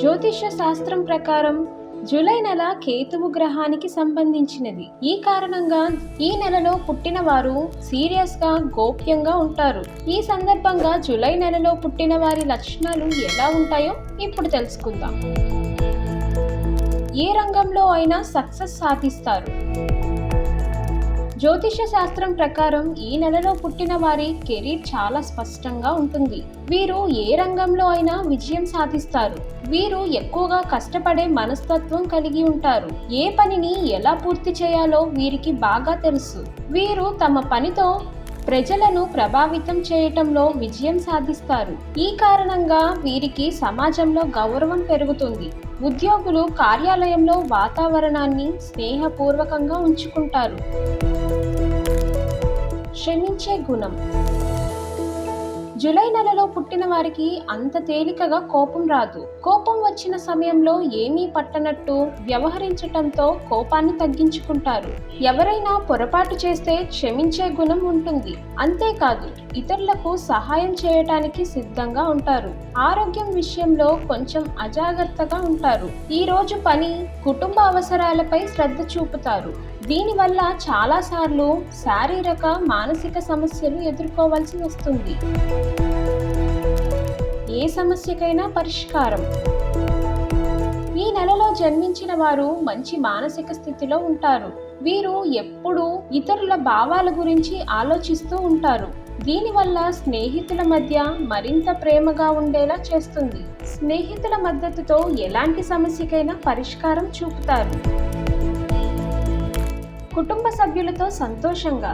జ్యోతిష శాస్త్రం ప్రకారం జూలై నెల కేతువు గ్రహానికి సంబంధించినది. ఈ కారణంగా ఈ నెలలో పుట్టిన వారు సీరియస్గా గోప్యంగా ఉంటారు. ఈ సందర్భంగా జూలై నెలలో పుట్టిన వారి లక్షణాలు ఎలా ఉంటాయో ఇప్పుడు తెలుసుకుందాం. ఏ రంగంలో అయినా సక్సెస్ సాధిస్తారు. జ్యోతిష శాస్త్రం ప్రకారం ఈ నెలలో పుట్టిన వారి కెరీర్ చాలా స్పష్టంగా ఉంటుంది. వీరు ఏ రంగంలో అయినా విజయం సాధిస్తారు. వీరు ఎక్కువగా కష్టపడే మనస్తత్వం కలిగి ఉంటారు. ఏ పనిని ఎలా పూర్తి చేయాలో వీరికి బాగా తెలుసు. వీరు తమ పనితో ప్రజలను ప్రభావితం చేయటంలో విజయం సాధిస్తారు. ఈ కారణంగా వీరికి సమాజంలో గౌరవం పెరుగుతుంది. ఉద్యోగులు కార్యాలయంలో వాతావరణాన్ని స్నేహపూర్వకంగా ఉంచుకుంటారు. క్షమించే గుణం. జూలై నెలలో పుట్టిన వారికి అంత తేలికగా కోపం రాదు. కోపం వచ్చిన సమయంలో ఏమీ పట్టనట్టు వ్యవహరించటంతో కోపాన్ని తగ్గించుకుంటారు. ఎవరైనా పొరపాటు చేస్తే క్షమించే గుణం ఉంటుంది. అంతేకాదు ఇతరులకు సహాయం చేయటానికి సిద్ధంగా ఉంటారు. ఆరోగ్యం విషయంలో కొంచెం అజాగ్రత్తగా ఉంటారు. ఈ రోజు పని కుటుంబ అవసరాలపై శ్రద్ధ చూపుతారు. దీనివల్ల చాలాసార్లు శారీరక మానసిక సమస్యలు ఎదుర్కోవాల్సి వస్తుంది. ఏ సమస్యకైనా పరిష్కారం. ఈ నెలలో జన్మించిన వారు మంచి మానసిక స్థితిలో ఉంటారు. వీరు ఎప్పుడూ ఇతరుల భావాల గురించి ఆలోచిస్తూ ఉంటారు. దీనివల్ల స్నేహితుల మధ్య మరింత ప్రేమగా ఉండేలా చేస్తుంది. స్నేహితుల మద్దతుతో ఎలాంటి సమస్యకైనా పరిష్కారం చూపుతారు. కుటుంబ సభ్యులతో సంతోషంగా.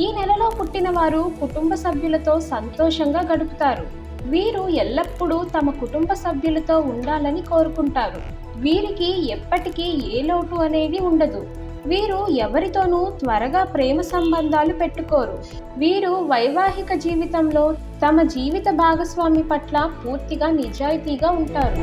ఈ నెలలో పుట్టిన వారు కుటుంబ సభ్యులతో సంతోషంగా గడుపుతారు. వీరు ఎల్లప్పుడూ తమ కుటుంబ సభ్యులతో ఉండాలని కోరుకుంటారు. వీరికి ఎప్పటికీ ఏ లోటు అనేది ఉండదు. వీరు ఎవరితోనూ త్వరగా ప్రేమ సంబంధాలు పెట్టుకోరు. వీరు వైవాహిక జీవితంలో తమ జీవిత భాగస్వామి పట్ల పూర్తిగా నిజాయితీగా ఉంటారు.